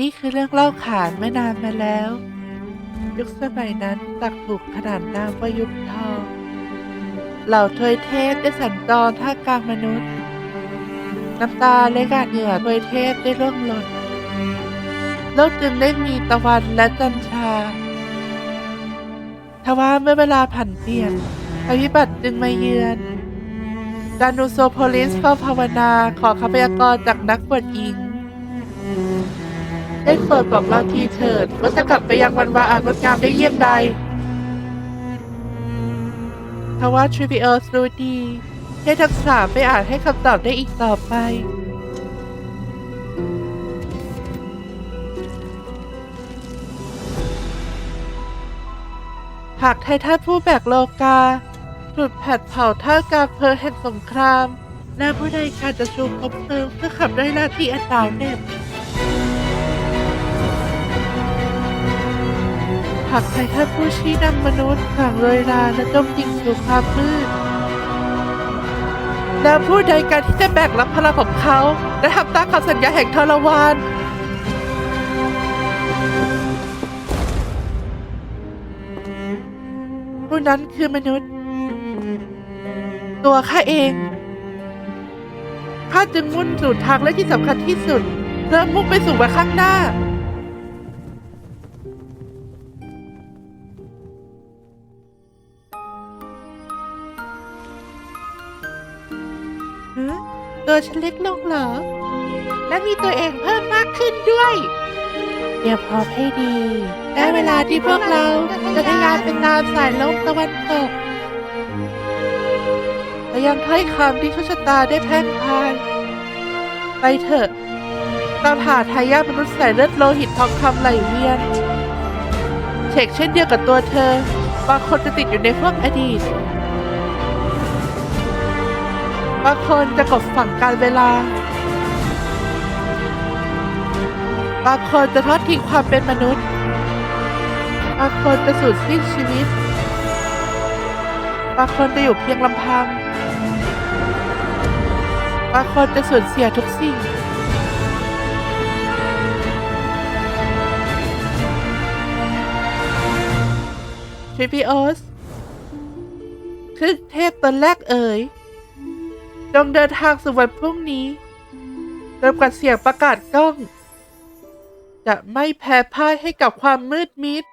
นี่คือเรื่องเล่าขานเมื่อนานมาแล้ว ยุคสมัยนั้นตักถูกขนานนามว่ายุคทองเหล่าทวยเทพได้สัญจรท่ากลางมนุษย์ น้ำตาและการเหงื่อทวยเทพได้ร่วงหล่นโลกจึงได้มีตะวันและจันทราทว่าเมื่อเวลาผันเปลี่ยนภัยพิบัติจึงมาเยือนดานูโซโพลิสเฝ้าภาวนาขอคำพยากรณ์จากนักบวชหญิง ได้โปรดบอกเราทีเถิดว่าจะกลับไปยังวันวาอางดงามได้เยี่ยมใดทว่าทริวิเอลรู้ดีให้ทั้งสามไม่อาจให้คำตอบได้อีกต่อไปหากไททันผู้แบกโลกาหลุดแผดเผาท่ากาเพลิงแห่งสงคราม และผู้ใดการจะชูคบเพลิงเพื่อขับไล่ล่าที่อันดาวเน็บ หากไททันผู้ชี้นำมนุษย์ห่างโรยราและจมดิ่งสู่ความมืดแล้วผู้ใดการที่จะแบกรับพลังของเขา และทำตามคำสัญญาแห่งทรวานผู้นั้นคือมนุษย์ ตัวข้าเองข้าจึงมุ่งสู่ทางและที่สำคัญที่สุดเพื่อมุ่งไปสู่วันข้างหน้า ฮะตัวฉันเล็กลงเหรอ และมีตัวเองเพิ่มมากขึ้นด้วยเตรียมพร้อมให้ดีได้เวลาที่พวกเราจะทะยานไปตามสายลมตะวันตกแต่ยังถ้อยคำที่โชคชะตาได้แพร่งพราย ไปเถอะตามหาทายาทมนุษย์สายเลือดโลหิตทองคำไหลเวียน เชกเช่นเดียวกับตัวเธอ บางคนจะติดอยู่ในพวกอดีต บางคนจะกบฝังการเวลา บางคนจะทอดทิ้งความเป็นมนุษย์ บางคนจะสูญสิ้นชีวิต บางคนจะอยู่เพียงลำพัง บางคนจะสูญเสียทุกสิ่ง ทริปิโอสคือเทพตนแรกเอ่ย จงเดินทางสู่วันพรุ่งนี้จนกว่าเสียงประกาศกล้อง จะไม่แพ้พ่ายให้กับความมืดมิด